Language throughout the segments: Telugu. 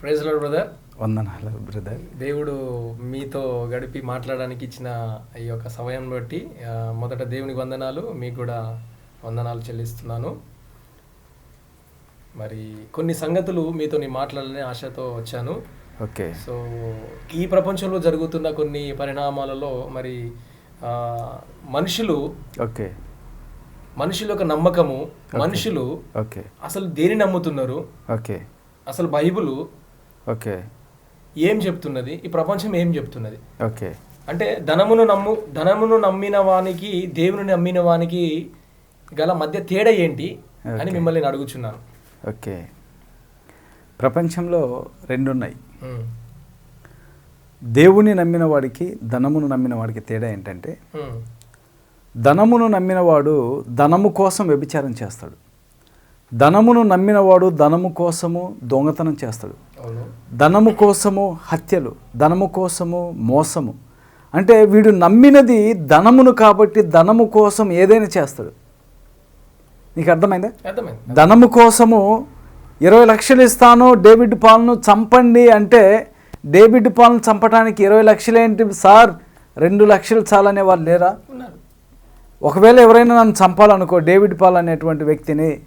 ప్రైజ్ లాడ్ బ్రదర్ వందనాలు బ్రదర్ దేవుడు మీతో గడిపి మాట్లాడడానికి ఇచ్చిన ఈ యొక్క సమయం బట్టి మొదట దేవునికి వందనాలు మీకు కూడా వందనాలు చెల్లిస్తున్నాను. మరి కొన్ని సంగతులు మీతో నేను మాట్లాడాలని ఆశతో వచ్చాను. ఓకే. సో ఈ ప్రపంచంలో జరుగుతున్న కొన్ని పరిణామాలలో మరి మనుషులు ఓకే. మనుషుల యొక్క నమ్మకము మనుషులు ఓకే. అసలు దేని నమ్ముతున్నారు? ఓకే. అసలు బైబిలు ఓకే. ఏం చెప్తున్నది? ఈ ప్రపంచం ఏం చెప్తున్నది? ఓకే. అంటే ధనమును నమ్ము ధనమును నమ్మిన వానికి దేవుని నమ్మిన వానికి గల మధ్య తేడా ఏంటి అని మిమ్మల్ని నేను అడుగుచున్నాను. ఓకే. ప్రపంచంలో రెండు ఉన్నాయి ఉమ్, దేవుని నమ్మిన వాడికి ధనమును నమ్మిన వాడికి తేడా ఏంటంటే ధనమును నమ్మినవాడు ధనము కోసం వ్యభిచారం చేస్తాడు. ధనమును నమ్మినవాడు ధనము కోసము దొంగతనం చేస్తాడు. ధనము కోసము హత్యలు ధనము కోసము మోసము. అంటే వీడు నమ్మినది ధనమును కాబట్టి ధనము కోసం ఏదైనా చేస్తాడు. నీకు అర్థమైందా? ధనము కోసము ఇరవై లక్షలు ఇస్తాను డేవిడ్ పాల్ను చంపండి అంటే డేవిడ్ పాల్ను చంపడానికి ఇరవై లక్షలు ఏంటి సార్? రెండు లక్షలు చాలనే వాళ్ళు లేరా? ఒకవేళ ఎవరైనా నన్ను చంపాలనుకో డేవిడ్ పాల్ అనేటువంటి వ్యక్తిని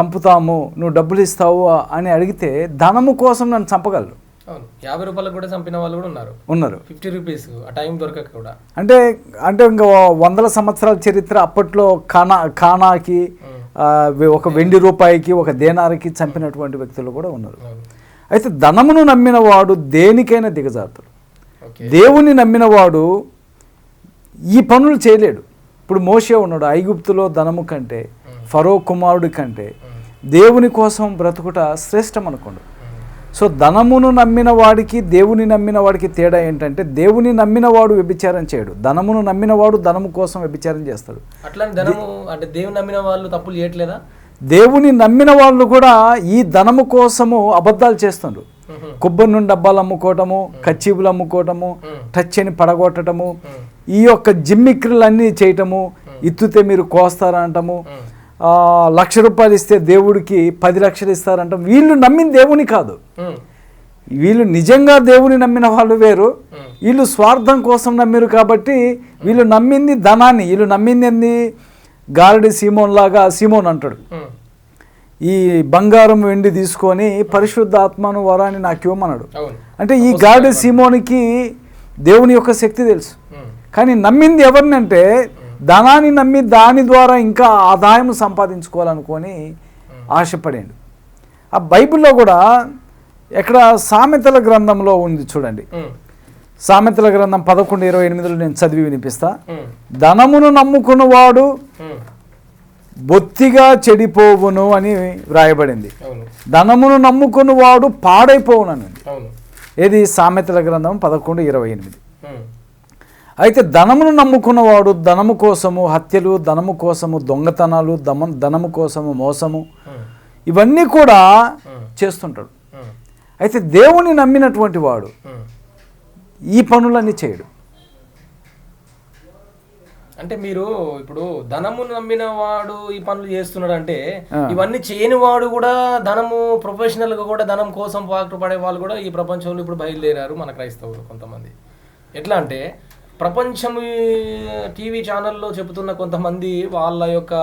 చంపుతాము నువ్వు డబ్బులు ఇస్తావు అని అడిగితే ధనము కోసం నన్ను చంపగలరు. అవును. యాభై రూపాయలకు కూడా చంపిన వాళ్ళు కూడా ఉన్నారు. ఉన్నారు. ఫిఫ్టీ రూపీస్ ఆ టైం దొరకక కూడా. అంటే అంటే ఇంకా వందల సంవత్సరాల చరిత్ర అప్పట్లో ఖానా ఖానాకి ఉమ్, ఆ, ఒక వెండి రూపాయికి ఒక దేనారికి చంపినటువంటి వ్యక్తులు కూడా ఉన్నారు. అయితే ధనమును నమ్మిన వాడు దేనికైనా దిగజారుతాడు. దేవుని నమ్మిన వాడు ఈ పనులు చేయలేడు. ఇప్పుడు మోషే ఉన్నాడు ఐగుప్తులో ధనము కంటే. ఫరో కుమారుడి కంటే దేవుని కోసం బ్రతుకుట శ్రేష్టం అనుకోండు సో ధనమును నమ్మిన వాడికి దేవుని నమ్మిన వాడికి తేడా ఏంటంటే దేవుని నమ్మిన వాడు వ్యభిచారం చేయడు. ధనమును నమ్మిన వాడు ధనము కోసం వ్యభిచారం చేస్తాడు. అట్లానే ధనము అంటే దేవుని నమ్మిన వాళ్ళు తప్పులు చేయట్లేదా? దేవుని నమ్మిన వాళ్ళు కూడా ఈ ధనము కోసము అబద్ధాలు చేస్తుండ్రు. కొబ్బరి నుండి డబ్బాలు అమ్ముకోవటము కచ్చీపులు అమ్ముకోవటము టచ్ అని పడగొట్టటము ఉమ్, ఈ యొక్క జిమ్మిక్రీలన్నీ చేయటము ఇత్తుతే మీరు కోస్తారంటము లక్ష రూపాయలు ఇస్తే దేవుడికి పది లక్షలు ఇస్తారంటాం. వీళ్ళు నమ్మిన దేవుని కాదు. వీళ్ళు నిజంగా దేవుని నమ్మిన వాళ్ళు వేరు. వీళ్ళు స్వార్థం కోసం నమ్మిరు కాబట్టి వీళ్ళు నమ్మింది ధనాన్ని. వీళ్ళు నమ్మింది ఏంది? గారడి సీమోన్ లాగా సీమోన్ అంటాడు. ఈ బంగారం వెండి తీసుకొని పరిశుద్ధ ఆత్మను వరాన్ని నాకు ఇవ్వమన్నాడు. అంటే ఈ గాడి సీమోనికి దేవుని యొక్క శక్తి తెలుసు. కానీ నమ్మింది ఎవరిని అంటే ధనాన్ని నమ్మి దాని ద్వారా ఇంకా ఆదాయం సంపాదించుకోవాలనుకొని ఆశపడాడు ఆ బైబిల్లో కూడా ఎక్కడ సామెతల గ్రంథంలో ఉంది చూడండి. సామెతల గ్రంథం పదకొండు ఇరవై ఎనిమిదిలో నేను చదివి వినిపిస్తా. ధనమును నమ్ముకున్నవాడు బొత్తిగా చెడిపోవును అని వ్రాయబడింది. ధనమును నమ్ముకున్నవాడు పాడైపోవునని ఏది? సామెతల గ్రంథం పదకొండు ఇరవై ఎనిమిది. అయితే ధనమును నమ్ముకున్నవాడు ధనము కోసము హత్యలు ధనము కోసము దొంగతనాలు దమ ధనము కోసము మోసము ఇవన్నీ కూడా చేస్తుంటాడు. అయితే దేవుని నమ్మినటువంటి వాడు. ఈ పనులన్నీ చేయడు. అంటే మీరు ఇప్పుడు ధనము నమ్మిన వాడు ఈ పనులు చేస్తున్నాడు అంటే. ఇవన్నీ చేయని వాడు కూడా ధనము ప్రొఫెషనల్గా కూడా ధనం కోసం పాటు పడే వాళ్ళు కూడా ఈ ప్రపంచంలో ఇప్పుడు బయలుదేరారు మన క్రైస్తవులు కొంతమంది. ఎట్లా అంటే ప్రపంచం టీవీ ఛానల్లో చెబుతున్న కొంతమంది వాళ్ళ యొక్క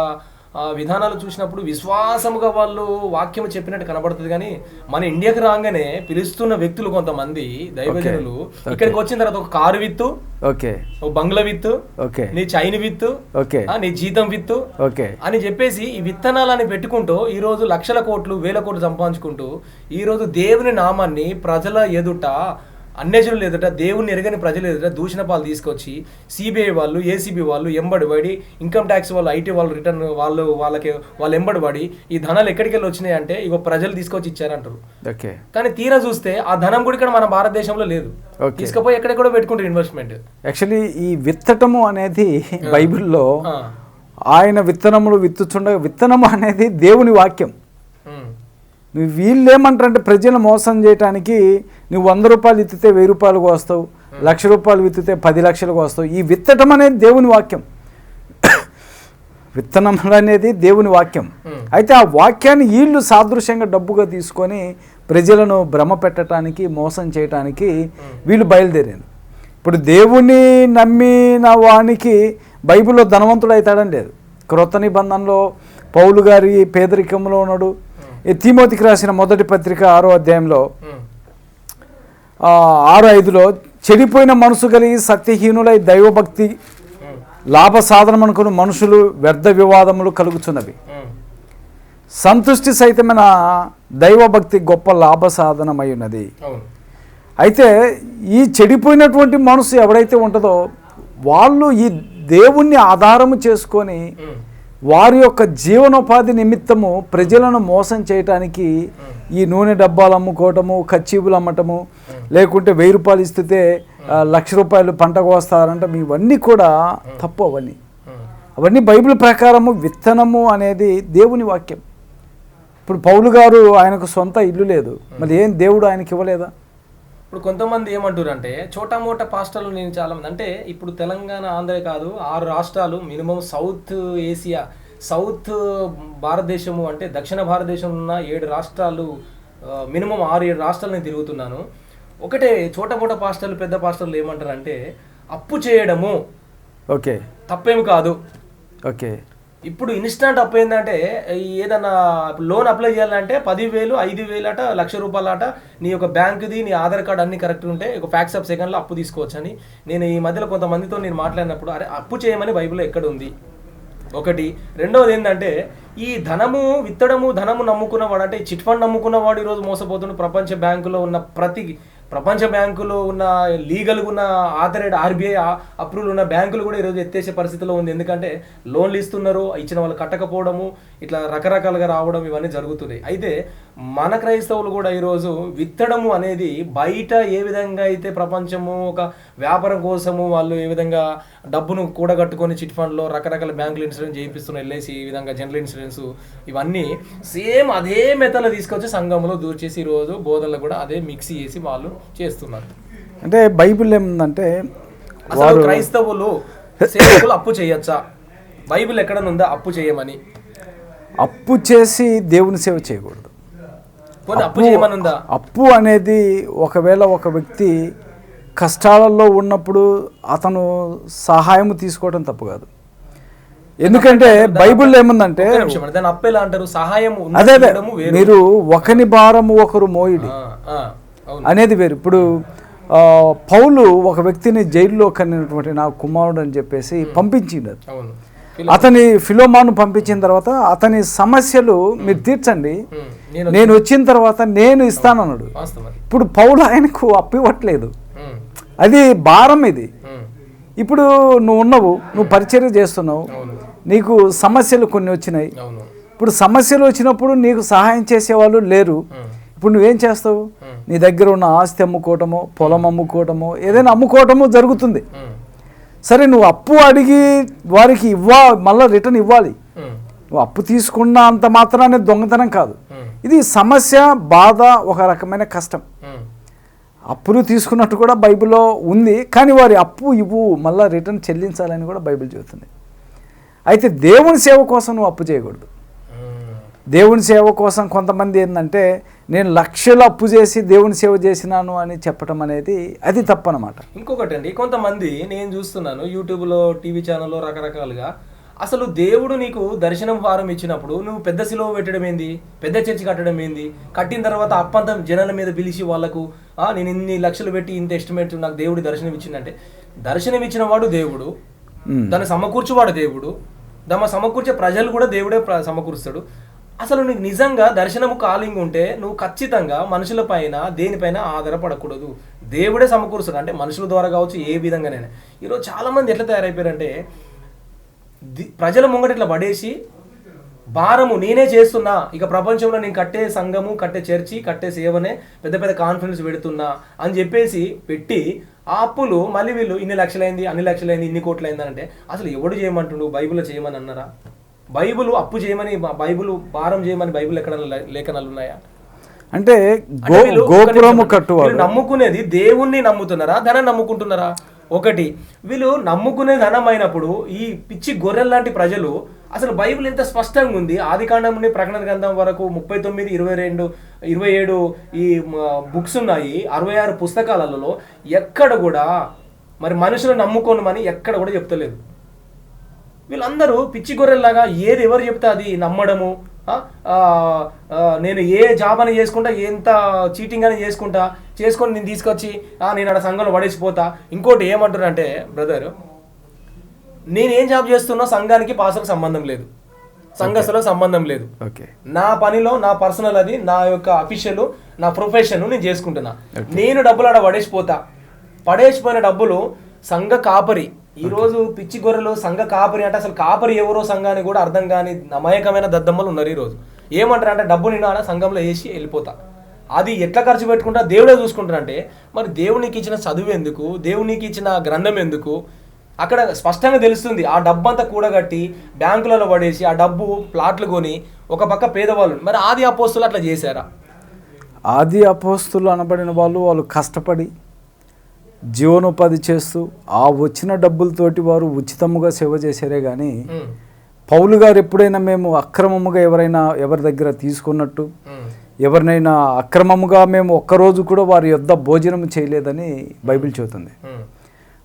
విధానాలు చూసినప్పుడు విశ్వాసముగా వాళ్ళు వాక్యం చెప్పినట్టు కనబడుతుంది. కానీ మన ఇండియాకి రాగానే పిలుస్తున్న వ్యక్తులు కొంతమంది దైవజనులు ఇక్కడికి వచ్చిన తర్వాత ఒక కారు విత్తు ఓకే. ఓ బంగ్లా విత్తు ఓకే. నీ చైన్ విత్తు ఓకే. నీ జీతం విత్తు ఓకే. అని చెప్పేసి ఈ విత్తనాలని పెట్టుకుంటూ ఈ రోజు లక్షల కోట్లు వేల కోట్లు సంపాదించుకుంటూ ఈ రోజు దేవుని నామాన్ని ప్రజల ఎదుట అన్యజనులు ఎదుట దేవుని ఎరగని ప్రజల ఎదుట దూషణ పాలు తీసుకొచ్చి సిబిఐ వాళ్ళు ఏసీబీ వాళ్ళు ఎంబడి పడి ఇన్కమ్ ట్యాక్స్ వాళ్ళు ఐటీ వాళ్ళు రిటర్న్ వాళ్ళు వాళ్ళకి వాళ్ళు ఎంబడి పడి ఈ ధనాలు ఎక్కడికి వెళ్ళి వచ్చినాయి అంటే ఇగో ప్రజలు తీసుకొచ్చి ఇచ్చారంటారు. ఓకే. కానీ తీరా చూస్తే ఆ ధనం కూడా ఇక్కడ మన భారతదేశంలో లేదు. తీసుకుపోయి ఎక్కడెక్కడో పెట్టుకుంటారు ఇన్వెస్ట్మెంట్ యాక్చువల్లీ ఈ విత్తటము అనేది బైబిల్లో. ఆయన విత్తనములు విత్తుచుండగా విత్తనము అనేది దేవుని వాక్యం. నువ్వు వీళ్ళు ఏమంటారంటే ప్రజలను మోసం చేయడానికి నువ్వు వంద రూపాయలు విత్తితే వెయ్యి రూపాయలకు వస్తావు లక్ష రూపాయలు విత్తితే పది లక్షలకు వస్తావు ఈ విత్తటం అనేది దేవుని వాక్యం. విత్తనములు అనేది దేవుని వాక్యం. అయితే ఆ వాక్యాన్ని వీళ్ళు సాదృశ్యంగా డబ్బుగా తీసుకొని ప్రజలను భ్రమ పెట్టడానికి మోసం చేయటానికి వీళ్ళు బయలుదేరారు. ఇప్పుడు దేవుణ్ణి నమ్మిన వానికి బైబిల్లో ధనవంతుడు అవుతాడని లేదు. క్రొత్త నిబంధనలో పౌలు గారి పేదరికంలో ఉన్నాడు. తిమోతికి రాసిన మొదటి పత్రిక ఆరో అధ్యాయంలో ఆరు ఐదులో చెడిపోయిన మనసు కలిగి సత్యహీనులై దైవభక్తి లాభ సాధనం అనుకుని మనుషులు వ్యర్థ వివాదములు కలుగుచున్నవి. ఉమ్, సంతుష్టి సహితమైన దైవభక్తి గొప్ప లాభ సాధనమై ఉన్నది అయితే ఈ చెడిపోయినటువంటి మనసు ఎవడైతే ఉంటుందో వాళ్ళు ఈ దేవుణ్ణి ఆధారము చేసుకొని వారి యొక్క జీవనోపాధి నిమిత్తము ప్రజలను మోసం చేయటానికి ఈ నూనె డబ్బాలు అమ్ముకోవటము కచ్చీపులు అమ్మటము లేకుంటే వెయ్యి రూపాయలు ఇస్తే లక్ష రూపాయలు పంట కోస్తారంటే ఇవన్నీ కూడా తప్పు అవన్నీ. అవన్నీ బైబిల్ ప్రకారము విత్తనము అనేది దేవుని వాక్యం. ఇప్పుడు పౌలు గారు ఆయనకు సొంత ఇల్లు లేదు. మరి ఏం దేవుడు ఆయనకి ఇవ్వలేదా? ఇప్పుడు కొంతమంది ఏమంటారు అంటే చోటా మోటా పాస్టర్లు నేను చాలా మంది అంటే ఇప్పుడు తెలంగాణ ఆంధ్ర కాదు ఆరు రాష్ట్రాలు మినిమం సౌత్ ఏసియా సౌత్ భారతదేశము అంటే దక్షిణ భారతదేశంలో ఉన్న ఏడు రాష్ట్రాలు మినిమం ఆరు ఏడు రాష్ట్రాలు నేను తిరుగుతున్నాను. ఒకటే చోట మోటా పాస్టర్లు పెద్ద పాస్టర్లు ఏమంటారు అంటే అప్పు చేయడము ఓకే. తప్పేమి కాదు. ఓకే. ఇప్పుడు ఇన్స్టంట్ అప్పు ఏంటంటే ఏదన్నా లోన్ అప్లై చేయాలంటే పదివేలు ఐదు వేలు అట లక్ష రూపాయలు అట నీ యొక్క బ్యాంక్ది నీ ఆధార్ కార్డు అన్ని కరెక్ట్ ఉంటే ఒక ఫ్యాక్స్ ఆఫ్ సెకండ్లో అప్పు తీసుకోవచ్చు అని నేను ఈ మధ్యలో కొంతమందితో నేను మాట్లాడినప్పుడు అరే అప్పు చేయమని బైబిల్లో ఎక్కడ ఉంది? ఒకటి. రెండవది ఏంటంటే ఈ ధనము విత్తడము ధనము నమ్ముకున్నవాడు అంటే చిట్ ఫండ్ నమ్ముకున్నవాడు ఈరోజు మోసపోతుండు. ప్రపంచ బ్యాంకులో ఉన్న ప్రతి ప్రపంచ బ్యాంకులో ఉన్న లీగల్గా ఉన్న ఆథరైడ్ ఆర్బీఐ అప్రూవల్ ఉన్న బ్యాంకులు కూడా ఈరోజు ఎత్తేసే పరిస్థితిలో ఉంది. ఎందుకంటే లోన్లు ఇస్తున్నారు ఇచ్చిన వాళ్ళు కట్టకపోవడము ఇట్లా రకరకాలుగా రావడం ఇవన్నీ జరుగుతున్నాయి. అయితే మన క్రైస్తవులు కూడా ఈరోజు విత్తడము అనేది బయట ఏ విధంగా అయితే ప్రపంచము ఒక వ్యాపారం కోసము వాళ్ళు ఏ విధంగా డబ్బును కూడగట్టుకొని చిట్ ఫండ్లో రకరకాల బ్యాంకులు ఇన్సూరెన్స్ చేయిస్తున్న ఎల్ఐసి ఈ విధంగా జనరల్ ఇన్సూరెన్స్ ఇవన్నీ సేమ్ అదే మెథడ్లో తీసుకొచ్చి సంఘంలో దూర్చేసి ఈరోజు బోధనలు కూడా అదే మిక్సీ చేసి వాళ్ళు చేస్తున్నారు. అంటే బైబిల్ ఏముందంటే అసలు క్రైస్తవులు సేవకులు అప్పు చేయొచ్చా? బైబిల్ ఎక్కడనుందా? అప్పు చేయమని. అప్పు చేసి దేవుని సేవ చేయకూడదు. అప్పు అప్పు అనేది ఒకవేళ ఒక వ్యక్తి కష్టాలలో ఉన్నప్పుడు అతను సహాయం తీసుకోవడం తప్పు కాదు. ఎందుకంటే బైబిల్ ఏముందంటే అంటారు? సహాయం అదే. మీరు ఒకని భారము ఒకరు మోయిడి. అనేది వేరు. ఇప్పుడు పౌలు ఒక వ్యక్తిని జైల్లో కనినటువంటి నా కుమారుడు అని చెప్పేసి పంపించిండు అతని ఫిలోమాను పంపించిన తర్వాత అతని సమస్యలు మీరు తీర్చండి. నేను వచ్చిన తర్వాత నేను ఇస్తానన్నాడు. ఇప్పుడు పౌలు ఆయనకు అప్పు ఇవ్వట్లేదు ఉమ్, అది భారం ఇది. ఇప్పుడు నువ్వు ఉన్నావు నువ్వు పరిచర్య చేస్తున్నావు. నీకు సమస్యలు కొన్ని వచ్చినాయి. ఇప్పుడు సమస్యలు వచ్చినప్పుడు నీకు సహాయం చేసేవాళ్ళు లేరు. ఇప్పుడు నువ్వేం చేస్తావు? నీ దగ్గర ఉన్న ఆస్తి అమ్ముకోవటమో పొలం అమ్ముకోవటమో ఏదైనా అమ్ముకోవటమో జరుగుతుంది. సరే నువ్వు అప్పు అడిగి వారికి ఇవ్వా మళ్ళీ రిటర్న్ ఇవ్వాలి. నువ్వు అప్పు తీసుకున్న అంత మాత్రానే దొంగతనం కాదు. ఇది సమస్య బాధ ఒక రకమైన కష్టం. అప్పులు తీసుకున్నట్టు కూడా బైబిల్లో ఉంది కానీ వారి అప్పు ఇవ్వు మళ్ళీ రిటర్న్ చెల్లించాలని కూడా బైబిల్ చెబుతుంది. అయితే దేవుని సేవ కోసం నువ్వు అప్పు చేయకూడదు. దేవుని సేవ కోసం కొంతమంది ఏంటంటే నేను లక్షలు అప్పు చేసి దేవుని సేవ చేసినాను అని చెప్పడం అనేది అది తప్పనమాట. ఇంకొకటి అండి కొంతమంది నేను చూస్తున్నాను యూట్యూబ్లో టీవీ ఛానల్లో రకరకాలుగా అసలు దేవుడు నీకు దర్శనం వారం ఇచ్చినప్పుడు నువ్వు పెద్ద సిలువ పెట్టడం ఏంది? పెద్ద చర్చి కట్టడం ఏంది? కట్టిన తర్వాత అప్పంతం జనాల మీద పిలిచి వాళ్ళకు "ఆ, నేను ఇన్ని లక్షలు పెట్టి ఇంత ఎస్టిమేట్ నాకు దేవుడు దర్శనం ఇచ్చిందంటే దర్శనం ఇచ్చిన వాడు దేవుడు. దాన్ని సమకూర్చువాడు దేవుడు దాన్ని సమకూర్చే ప్రజలు కూడా దేవుడే సమకూరుస్తాడు. అసలు నీకు నిజంగా దర్శనము కాలింగ్ ఉంటే నువ్వు ఖచ్చితంగా మనుషుల పైన దేనిపైన ఆధారపడకూడదు. దేవుడే సమకూరుస్తాడు. అంటే మనుషుల ద్వారా కావచ్చు ఏ విధంగానైనా. ఈరోజు చాలామంది ఎట్లా తయారైపోయారంటే ప్రజల ముంగట ఇట్లా పడేసి భారము నేనే చేస్తున్నా ఇక ప్రపంచంలో నేను కట్టే సంఘము కట్టే చర్చి కట్టే సేవనే పెద్ద పెద్ద కాన్ఫరెన్స్ పెడుతున్నా అని చెప్పేసి పెట్టి ఆ అప్పులు మళ్ళీ వీళ్ళు ఇన్ని లక్షలైంది అన్ని లక్షలైంది ఇన్ని కోట్లైంది అంటే అసలు ఎవడు చేయమంటుండు? బైబిల్లో చేయమని అన్నారా? బైబిల్ అప్పు చేయమని బైబిల్ భారం చేయమని బైబిల్ ఎక్కడ లేఖనాలు ఉన్నాయా? అంటే గోపురము వీళ్ళు నమ్ముకునేది దేవుణ్ణి నమ్ముతున్నారా ధనం నమ్ముకుంటున్నారా? ఒకటి వీళ్ళు నమ్ముకునే ధనం అయినప్పుడు ఈ పిచ్చి గొర్రెల లాంటి ప్రజలు అసలు బైబిల్ ఎంత స్పష్టంగా ఉంది? ఆది కాండం నుండి ప్రకటన గ్రంథం వరకు ముప్పై తొమ్మిది ఇరవై రెండు ఇరవై ఏడు ఈ బుక్స్ ఉన్నాయి. అరవై ఆరు పుస్తకాలలో ఎక్కడ కూడా మరి మనుషులు నమ్ముకోనమని ఎక్కడ కూడా చెప్తలేదు. వీళ్ళందరూ పిచ్చి గొర్రెల్లాగా ఏది ఎవరు చెప్తే అది నమ్మడము నేను ఏ జాబ్ అని చేసుకుంటా ఎంత చీటింగ్ అని చేసుకుంటా చేసుకొని నేను తీసుకొచ్చి నేను ఆడ సంఘంలో పడేసిపోతా. ఇంకోటి ఏమంటారంటే బ్రదర్ నేను ఏం జాబ్ చేస్తున్నా సంఘానికి పాసకు సంబంధం లేదు. సంఘస్థలకు సంబంధం లేదు. ఓకే నా పనిలో నా పర్సనల్ అది నా యొక్క అఫీషియల్ నా ప్రొఫెషన్ నేను చేసుకుంటున్నా. నేను డబ్బులు ఆడ పడేసిపోతా. పడేసిపోయిన డబ్బులు సంఘ కాపరి ఈ రోజు పిచ్చి గొర్రెలు సంఘ కాపరి అంటే అసలు కాపరి ఎవరో సంఘాన్ని కూడా అర్థం కాని అమాయకమైన దద్దమ్మలు ఉన్నారు ఈ రోజు. ఏమంటారు అంటే డబ్బు నిన్న సంఘంలో వేసి వెళ్ళిపోతా. అది ఎట్లా ఖర్చు పెట్టుకుంటా? దేవుడే చూసుకుంటారంటే మరి దేవునికి ఇచ్చిన చదువు ఎందుకు? దేవునికి ఇచ్చిన గ్రంథం ఎందుకు? అక్కడ స్పష్టంగా తెలుస్తుంది ఆ డబ్బు అంతా కూడగట్టి బ్యాంకులలో పడేసి ఆ డబ్బు ప్లాట్లు కొని ఒక పక్క పేదవాళ్ళు మరి ఆది అపోస్తులు అట్లా చేశారా? ఆది అపోస్తులు అనబడిన వాళ్ళు వాళ్ళు కష్టపడి జీవనోపాధి చేస్తూ ఆ వచ్చిన డబ్బులతోటి వారు ఉచితముగా సేవ చేశారే కానీ పౌలు గారు ఎప్పుడైనా మేము అక్రమముగా ఎవరైనా ఎవరి దగ్గర తీసుకున్నట్టు ఎవరినైనా అక్రమముగా మేము ఒక్కరోజు కూడా వారి యొద్ద భోజనం చేయలేదని బైబిల్ చెబుతుంది.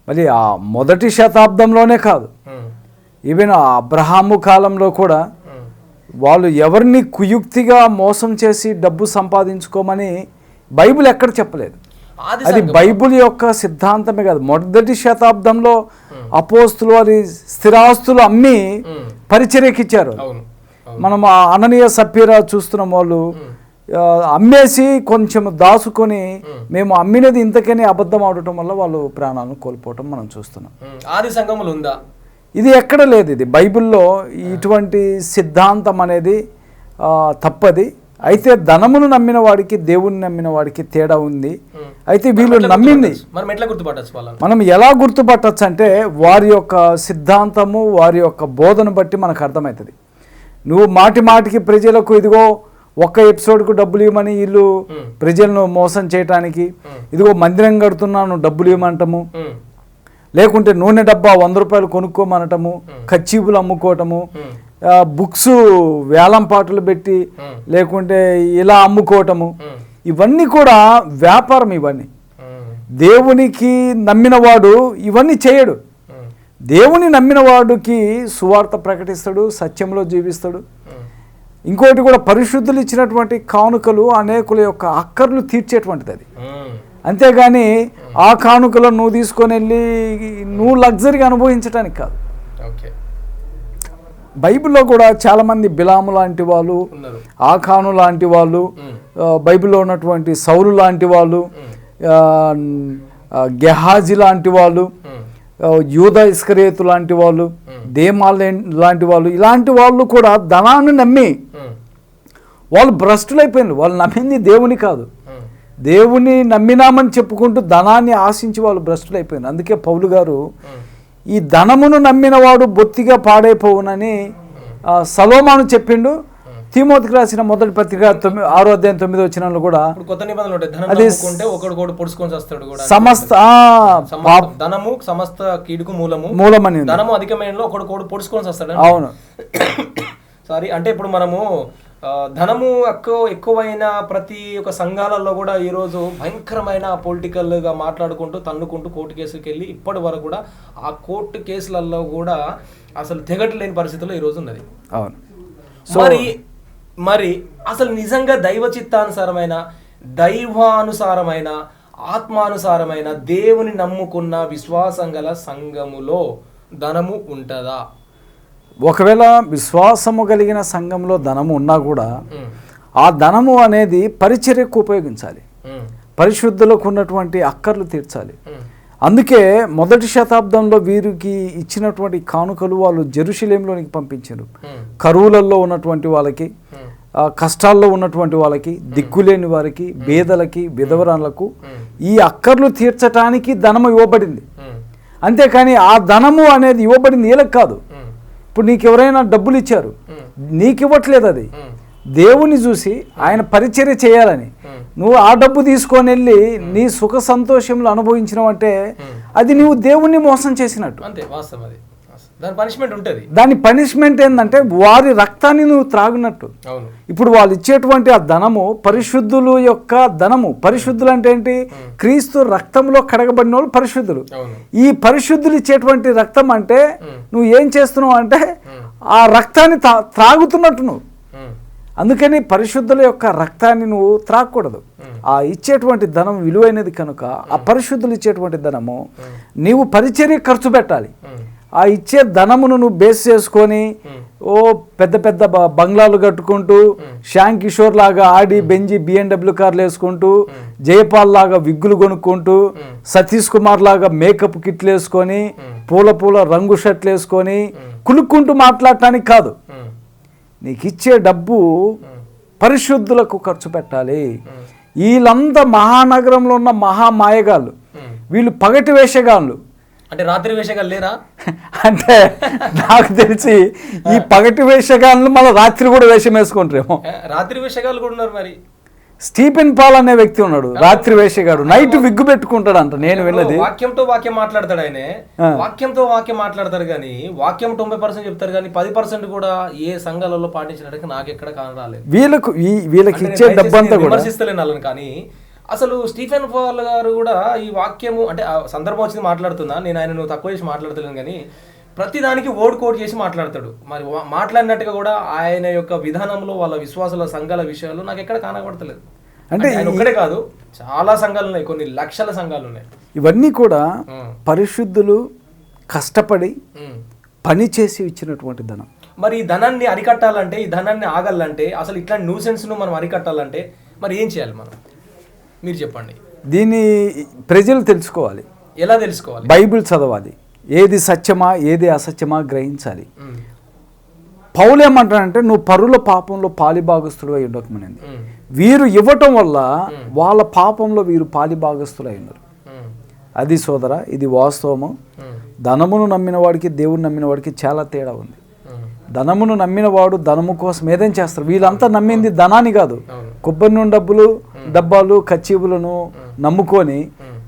మరి ఆ మొదటి శతాబ్దంలోనే కాదు ఈవెన్ ఆ అబ్రహాము కాలంలో కూడా వాళ్ళు ఎవరిని కుయుక్తిగా మోసం చేసి డబ్బు సంపాదించుకోమని బైబిల్ ఎక్కడ చెప్పలేదు. అది. బైబిల్ యొక్క సిద్ధాంతమే కాదు. మొదటి శతాబ్దంలో అపోస్తులు వారి స్థిరాస్తులు అమ్మి ఉమ్, పరిచర్యకి ఇచ్చారు అవును అవును. మనం ఆ అననీయ సభ్యురా చూస్తున్నాం వాళ్ళు. ఆ, అమ్మేసి కొంచెం దాచుకొని మేము అమ్మినది ఇంతకని అబద్ధం ఆడటం వల్ల వాళ్ళు ప్రాణాలను కోల్పోవటం మనం చూస్తున్నాం. ఆది సంఘములు ఉందా? ఇది ఎక్కడ లేదు ఇది. బైబిల్లో ఇటువంటి సిద్ధాంతం అనేది తప్పది. అయితే ధనమును నమ్మిన వాడికి దేవుని నమ్మిన వాడికి తేడా ఉంది. అయితే వీళ్ళు నమ్మింది? మనం ఎట్లా గుర్తుపట్టచ్చు మనం ఎలా గుర్తుపట్టచ్చు అంటే వారి యొక్క సిద్ధాంతము వారి యొక్క బోధన బట్టి మనకు అర్థమవుతుంది నువ్వు మాటి మాటికి ప్రజలకు ఇదిగో ఒక్క ఎపిసోడ్కు డబ్బులు ఇవ్వమని వీళ్ళు ప్రజలను మోసం చేయటానికి ఇదిగో మందిరం కడుతున్నాను డబ్బులు ఇవ్వమంటము. లేకుంటే నూనె డబ్బా వంద రూపాయలు కొనుక్కోమనటము కచ్చీపులు అమ్ముకోవటము. బుక్స్ వేలం పాటలు పెట్టి లేకుంటే ఇలా అమ్ముకోవటము. ఇవన్నీ కూడా వ్యాపారం ఇవన్నీ. దేవునికి నమ్మినవాడు ఇవన్నీ చేయడు. దేవుని నమ్మిన వాడికి సువార్త ప్రకటిస్తాడు సత్యంలో జీవిస్తాడు. ఇంకోటి కూడా పరిశుద్ధులు ఇచ్చినటువంటి కానుకలు అనేకుల యొక్క అక్కర్లు తీర్చేటువంటిది అది. అంతేగాని ఆ కానుకలను నువ్వు తీసుకొని వెళ్ళి నువ్వు లగ్జరీగా అనుభవించడానికి కాదు. బైబిల్లో కూడా చాలామంది బిలాము లాంటి వాళ్ళు ఆఖాను లాంటి వాళ్ళు బైబిల్లో ఉన్నటువంటి సౌలు లాంటి వాళ్ళు గెహాజీ లాంటి వాళ్ళు యూద ఇస్కరేతు లాంటి వాళ్ళు దేమాల్ లాంటి వాళ్ళు ఇలాంటి వాళ్ళు కూడా ధనాన్ని నమ్మి వాళ్ళు భ్రష్టులైపోయినారు. వాళ్ళు నమ్మింది దేవుని కాదు. దేవుని నమ్మినామని చెప్పుకుంటూ ధనాన్ని ఆశించి వాళ్ళు భ్రష్టులైపోయినారు. అందుకే పౌలు గారు ఈ ధనమును నమ్మినవాడు బొత్తిగా పాడైపోవునని సలోమాను చెప్పిండు. తిమోతికి రాసిన మొదటి పత్రిక తొమ్మిది ఆరో అధ్యాయం తొమ్మిది వచ్చిన కూడా కొత్త నిబంధనలు అది ఒకడు పొడుచుకొని వస్తాడు కూడా సమస్త ధనము సమస్త కీడుకు మూలము. మూలమని. ధనము అధికమైన ఒకడు కోడు పొడుచుకొని వస్తాడు అవును. సారీ అంటే ఇప్పుడు మనము ధనము ఎక్కువ ఎక్కువైన ప్రతి ఒక్క సంఘాలలో కూడా ఈరోజు భయంకరమైన పొలిటికల్గా మాట్లాడుకుంటూ తన్నుకుంటూ కోర్టు కేసుకి వెళ్ళి ఇప్పటి వరకు కూడా ఆ కోర్టు కేసులలో కూడా అసలు తెగట్లేని పరిస్థితిలో ఈరోజు ఉన్నది. అవును. మరి మరి అసలు నిజంగా దైవ చిత్తానుసారమైన దైవానుసారమైన ఆత్మానుసారమైన దేవుని నమ్ముకున్న విశ్వాసం గల సంఘములో ధనము ఉంటుందా? ఒకవేళ విశ్వాసము కలిగిన సంఘంలో ధనము ఉన్నా కూడా ఆ ధనము అనేది పరిచర్యకు ఉపయోగించాలి. పరిశుద్ధులకు ఉన్నటువంటి అక్కర్లు తీర్చాలి. అందుకే మొదటి శతాబ్దంలో వీరికి ఇచ్చినటువంటి కానుకలు వాళ్ళు జెరూసలేంలోనికి పంపించారు. కరువులలో ఉన్నటువంటి వాళ్ళకి కష్టాల్లో ఉన్నటువంటి వాళ్ళకి దిక్కులేని వారికి బేదలకి విధవరాలకు ఈ అక్కర్లు తీర్చటానికి ధనము ఇవ్వబడింది. అంతేకాని ఆ ధనము అనేది ఇవ్వబడింది. వీళ్ళకి కాదు. ఇప్పుడు నీకు ఎవరైనా డబ్బులు ఇచ్చారు. నీకు ఇవ్వట్లేదు అది. దేవుని చూసి ఆయన పరిచర్య చేయాలని. నువ్వు ఆ డబ్బు తీసుకొని వెళ్ళి నీ సుఖ సంతోషంలో అనుభవించినావు అంటే ఉమ్. అది నువ్వు దేవుణ్ణి మోసం చేసినట్టు. అంతే వాస్తవం అది. దాని పనిష్మెంట్ ఉంటుంది. దాని పనిష్మెంట్ ఏంటంటే వారి రక్తాన్ని నువ్వు త్రాగునట్టు. ఇప్పుడు వాళ్ళు ఇచ్చేటువంటి ఆ ధనము పరిశుద్ధులు యొక్క ధనము. పరిశుద్ధులు అంటే ఏంటి? క్రీస్తు రక్తంలో కడగబడిన వాళ్ళు పరిశుద్ధులు ఈ పరిశుద్ధులు ఇచ్చేటువంటి రక్తం అంటే. నువ్వు ఏం చేస్తున్నావు అంటే ఆ రక్తాన్ని త్రాగుతున్నట్టు నువ్వు. అందుకని పరిశుద్ధుల యొక్క రక్తాన్ని నువ్వు త్రాగకూడదు. ఆ ఇచ్చేటువంటి ధనం విలువైనది కనుక ఆ పరిశుద్ధులు ఇచ్చేటువంటి ధనము నీవు పరిచర్య ఖర్చు పెట్టాలి. ఆ ఇచ్చే ధనమును నువ్వు బేస్ చేసుకొని ఉమ్. ఓ పెద్ద పెద్ద బంగ్లాలు కట్టుకుంటూ శ్యామ్ కిషోర్ లాగా ఆడి బెంజి బిఎండబ్ల్యూ కార్లు వేసుకుంటూ జయపాల్ లాగా విగ్గులు కొనుక్కుంటూ సతీష్ కుమార్ లాగా మేకప్ కిట్లు వేసుకొని పూల పూల రంగు షర్ట్లు వేసుకొని కులుక్కుంటూ మాట్లాడటానికి కాదు. నీకు ఇచ్చే డబ్బు పరిశుద్ధులకు ఖర్చు పెట్టాలి. వీళ్ళంతా మహానగరంలో ఉన్న మహామాయగాళ్ళు. ఉమ్. వీళ్ళు పగటి వేషగాళ్ళు. అంటే రాత్రి వేషగాలు లేరా? అంటే నాకు తెలిసి ఈ పగటి వేషగాళ్ళు మళ్ళీ రాత్రి కూడా వేషం వేసుకుంటారేమో. రాత్రి వేషగాలు కూడా ఉన్నారు మరి. స్టీఫెన్ పాల్ అనే వ్యక్తి ఉన్నాడు రాత్రి వేషగాడు. నైట్ విగ్గు పెట్టుకుంటాడంట నేను విన్నది. వాక్యంతో వాక్యం మాట్లాడతాడు ఆయన. వాక్యంతో వాక్యం మాట్లాడతారు కానీ వాక్యం తొంభై పర్సెంట్ చెప్తారు కానీ పది పర్సెంట్ కూడా ఏ సంఘాలలో పాటించినట్టుగా నాకు ఎక్కడ కానరాలేదు వీళ్ళకు వీళ్ళకి అంటే ఇచ్చే డబ్బంతా కూడా విమర్శిస్తలేను వాళ్ళని కానీ అసలు స్టీఫెన్ పాల్ గారు కూడా ఈ వాక్యము అంటే ఆ సందర్భం వచ్చింది మాట్లాడుతున్నా నేను ఆయన తక్కువ చేసి మాట్లాడతలేను కానీ ప్రతి దానికి ఓడ్ కోడ్ చేసి మాట్లాడతాడు. మరి మాట్లాడినట్టుగా కూడా ఆయన యొక్క విధానంలో వాళ్ళ విశ్వాసాల సంఘాల విషయాలు నాకు ఎక్కడ కనబడతలేదు. అంటే ఆయన ఒక్కడే కాదు చాలా సంఘాలు ఉన్నాయి కొన్ని లక్షల సంఘాలు ఉన్నాయి. ఇవన్నీ కూడా పరిశుద్ధులు కష్టపడి. పని చేసి ఇచ్చినటువంటి ధనం. మరి ఈ ధనాన్ని అరికట్టాలంటే ఈ ధనాన్ని ఆగాలంటే అసలు ఇట్లాంటి న్యూసెన్స్ను మనం అరికట్టాలంటే మరి ఏం చేయాలి మనం? మీరు చెప్పండి. దీన్ని ప్రజలు తెలుసుకోవాలి. ఎలా తెలుసుకోవాలి? బైబిల్ చదవాలి. ఏది సత్యమా ఏది అసత్యమా గ్రహించాలి. పౌలు ఏమంటాడంటే నువ్వు పరుల పాపంలో పాలిభాగస్తుడు అయి ఉండకమనింది వీరు ఇవ్వటం వల్ల వాళ్ళ పాపంలో వీరు పాలిభాగస్తులు అయి ఉన్నారు అది సోదర ఇది వాస్తవము. ధనమును నమ్మిన వాడికి దేవుని నమ్మిన వాడికి చాలా తేడా ఉంది. ధనమును నమ్మిన వాడు ధనము కోసం ఏదైనా చేస్తారు వీళ్ళంతా నమ్మింది ధనాన్ని కాదు. కొబ్బరి నూనె డబ్బులు డబ్బాలు కచ్చీవులను నమ్ముకొని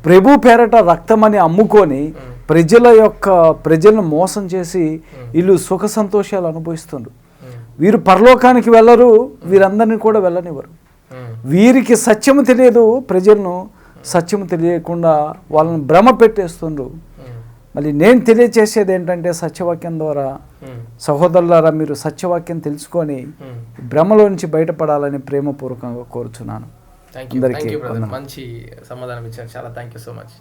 ప్రభు పేరట రక్తమని అమ్ముకొని ప్రజల యొక్క ప్రజలను మోసం చేసి వీళ్ళు సుఖ సంతోషాలు అనుభవిస్తుండ్రు. వీరు పరలోకానికి వెళ్ళరు వీరందరినీ కూడా వెళ్ళనివ్వరు. వీరికి సత్యము తెలియదు ప్రజలను సత్యము తెలియకుండా వాళ్ళని భ్రమ పెట్టేస్తుండ్రు. మళ్ళీ నేను తెలియచేసేది ఏంటంటే సత్యవాక్యం ద్వారా. సహోదరులారా మీరు సత్యవాక్యం తెలుసుకొని. భ్రమలో నుంచి బయటపడాలని ప్రేమపూర్వకంగా కోరుచున్నాను. అందరికీ. మంచి సమాధానం ఇచ్చారు. చాలా థ్యాంక్ యూ సో మచ్